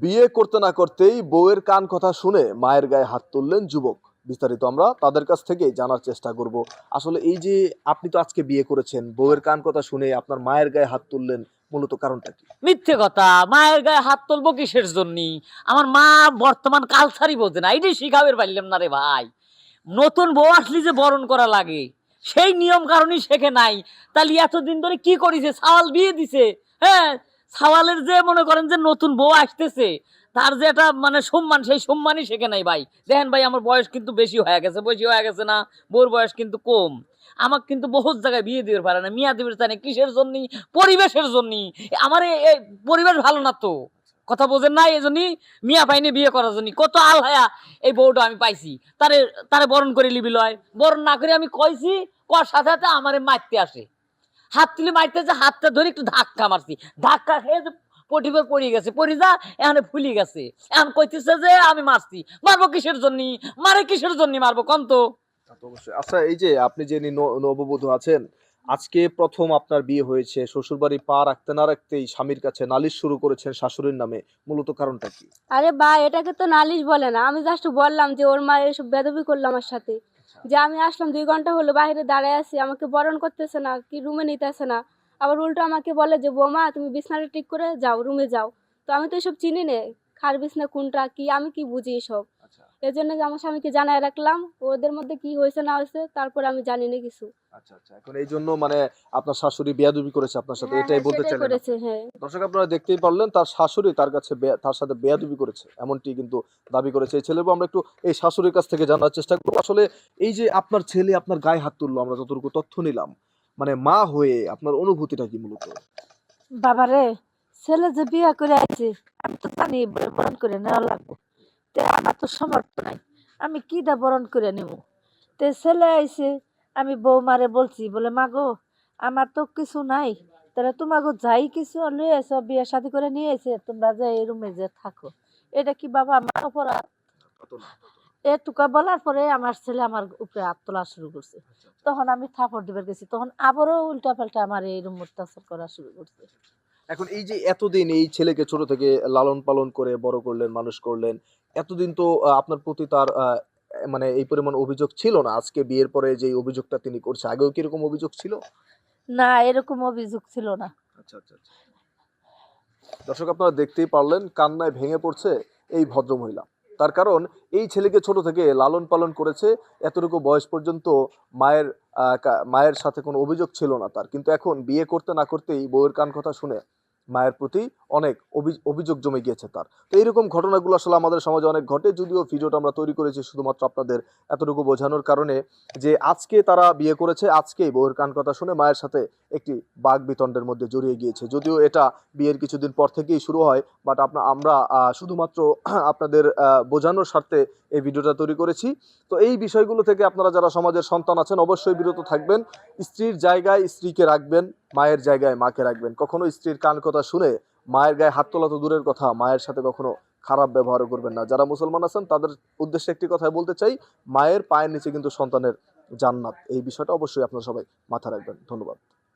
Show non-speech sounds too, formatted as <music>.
বিয়ে করতে না করতেই বউয়ের কান কথা শুনে মায়ের গায়ে হাত তুললেন যুবক। বিস্তারিত আমরা তাদের কাছ থেকে জানার চেষ্টা করব। আসলে এই যে আপনি তো আজকে বিয়ে করেছেন, বউয়ের কান কথা শুনে আপনার মায়ের গায়ে হাত তুললেন মূলত কারণটা কি? মিথ্যে কথা, মায়ের গায়ে হাত তুলবো কিসের জন্য? আমার মা বর্তমান কালচারই বোঝে না, এইটাই শিখাবের পারলাম না রে ভাই। নতুন বউ আসলি যে বরণ করা লাগে, সেই নিয়ম কারণই শেখে নাই। তাহলে এতদিন ধরে কি করেছে? সাওয়াল বিয়ে দিছে হ্যাঁ? সাওয়ালের যে মনে করেন যে নতুন বউ আসতেছে, তার যে একটা মানে সম্মান, সেই সম্মানই শেখে নাই ভাই। দেখেন ভাই, আমার বয়স কিন্তু বেশি হয়ে গেছে, বেশি হয়ে গেছে না, বউর বয়স কিন্তু কম। আমাকে কিন্তু বহুত জায়গায় বিয়ে দিতে পারে না। মিয়া দিবে জানে কিসের জন্য পরিবেশের জন্য আমার এ- এ পরিবেশ ভালো না তো। কথা বোঝেন না এই জন্যই মিয়া পাইনি বিয়ে করার জন্য কত আল হায়া এই বউটা আমি পাইছি। তারে তারে বরণ করে লিবি লয়। বরণ না করে আমি কইছি, কর সাথে সাথে আমারে মারতে আসে। হাত তুলে মারতে যে হাতটা ধরে একটু ধাক্কা মারছি। ধাক্কা খেয়ে যে পটিপে পড়ে গেছে। পড়ে যা এখানে ফুলি গেছে। এখন কইতেছে যে আমি মারছি। মারবো কিসের জন্য? মারে কিসের জন্য মারবো? কন তো। আচ্ছা এই যে আপনি যে নববধূ আছেন আজকে প্রথম আপনার বিয়ে হয়েছে। শ্বশুরবাড়ি পা রাখতে না রাখতেই স্বামীর কাছে নালিশ শুরু করেছেন শাশুড়ির নামে। মূলত কারণটা কি? আরে বা এটাকে তো নালিশ বলে না। আমি জাস্ট বললাম যে ওর মা এসব বেদবি করল আমার সাথে। যে আমি আসলাম দুই ঘণ্টা হলো, বাইরে দাঁড়ায় আছি, আমাকে বরণ করতেছে না, কি রুমে নিতেছে না। আবার উল্টো আমাকে বলে যে, বোমা, তুমি বিছনাটা ঠিক করে যাও, রুমে যাও। তো আমি তো এসব চিনি নে। খার না কোনটা কি আমি কি বুঝি এসব? আচ্ছা। এর জন্য আমার স্বামীকে জানাই রাখলাম ওদের মধ্যে কি হয়েছে না হয়েছে তারপর আমি জানি না কিছু। আচ্ছা আচ্ছা। এখন এই জন্য মানে আপনার শাশুড়ি বেয়াদবি করেছে আপনার সাথে হ্যাঁ, এটাই হ্যাঁ, বলতে চাইলেন হ্যাঁ। দর্শক আপনারা দেখতেই পারলেন তার শাশুড়ি তার কাছে তার সাথে বেয়াদবি করেছে এমনটি কিন্তু দাবি করেছে। এই ছেলের আমরা একটু এই শাশুড়ির কাছ থেকে জানার চেষ্টা করব। আসলে এই যে আপনার ছেলে আপনার গায়ে হাত তুললো আমরা যতটুকু তথ্য নিলাম মানে মা হয়ে আপনার অনুভূতিটা কি মূলত? বাবারে ছেলে যে বিয়ে করে আছে আমি তো জানি বরণ করে নেওয়া লাগবো। তে আমার তো সমর্থ নাই। আমি কি দা বরণ করে নেব? তে ছেলে আইছে আমি বৌমারে বলছি বলে মাগো আমার তো কিছু নাই। তাহলে তোমাকে যাই কিছু লয়ে এসো বিয়ে শাদি করে নিয়ে এসে তোমরা যে এই রুমে যে থাকো। এটা কি বাবা আমার অপরাধ? এটুকা বলার পরে আমার ছেলে আমার উপরে হাত তোলা শুরু করছে। তখন আমি থাপড় দিবার গেছি তখন আবারও উল্টা পাল্টা আমার এই রুম অত্যাচার করা শুরু করছে। এখন এই যে এতদিন এই ছেলেকে ছোট থেকে লালন পালন করে বড় করলেন মানুষ করলেন এতদিন তো আপনার প্রতি তার মানে এই পরিমাণ অভিযোগ ছিল না? আজকে বিয়ের পরে যে অভিযোগটা তিনি করছে আগেও কীরকম অভিযোগ ছিল? না এরকম অভিযোগ ছিল না। আচ্ছা আচ্ছা আচ্ছা। দর্শক আপনারা দেখতেই পারলেন কান্নায় ভেঙে পড়ছে এই ভদ্রমহিলা। তার কারণ এই ছেলেকে ছোট থেকে লালন পালন করেছে এতটুকু বয়স পর্যন্ত মায়ের মায়ের সাথে কোনো অভিযোগ ছিল না তার। কিন্তু এখন বিয়ে করতে না করতেই বউয়ের কান কথা শুনে মায়ের প্রতি অনেক অভি- অভিযোগ জমে গিয়েছে তার। তো এইরকম ঘটনাগুলো আসলে আমাদের সমাজে অনেক ঘটে, যদিও ভিডিওটা আমরা তৈরি করেছি শুধুমাত্র আপনাদের এতটুকু বোঝানোর কারণে যে আজকে তারা বিয়ে করেছে, আজকেই বউয়ের কান কথা শুনে মায়ের সাথে একটি বাঘ বিতণ্ডের মধ্যে জড়িয়ে গিয়েছে। যদিও এটা বিয়ের কিছুদিন পর থেকেই শুরু হয় বাট আমরা শুধুমাত্র <clears throat> আপনাদের বোঝানোর স্বার্থে এই ভিডিওটা তৈরি করেছি। তো এই বিষয়গুলো থেকে আপনারা যারা সমাজের সন্তান আছেন, অবশ্যই বিরত থাকবেন। স্ত্রীর জায়গায় স্ত্রীকে রাখবেন, মায়ের জায়গায় মাকে রাখবেন। কখনো স্ত্রীর কান কথা শুনে মায়ের গায়ে হাত তোলা তো দূরের কথা, মায়ের সাথে কখনো খারাপ ব্যবহারও করবেন না। যারা মুসলমান আছেন, তাদের উদ্দেশ্যে একটি কথাই বলতে চাই, মায়ের পায়ের নিচে কিন্তু সন্তানের জান্নাত। এই বিষয়টা অবশ্যই আপনারা সবাই মাথা রাখবেন। ধন্যবাদ।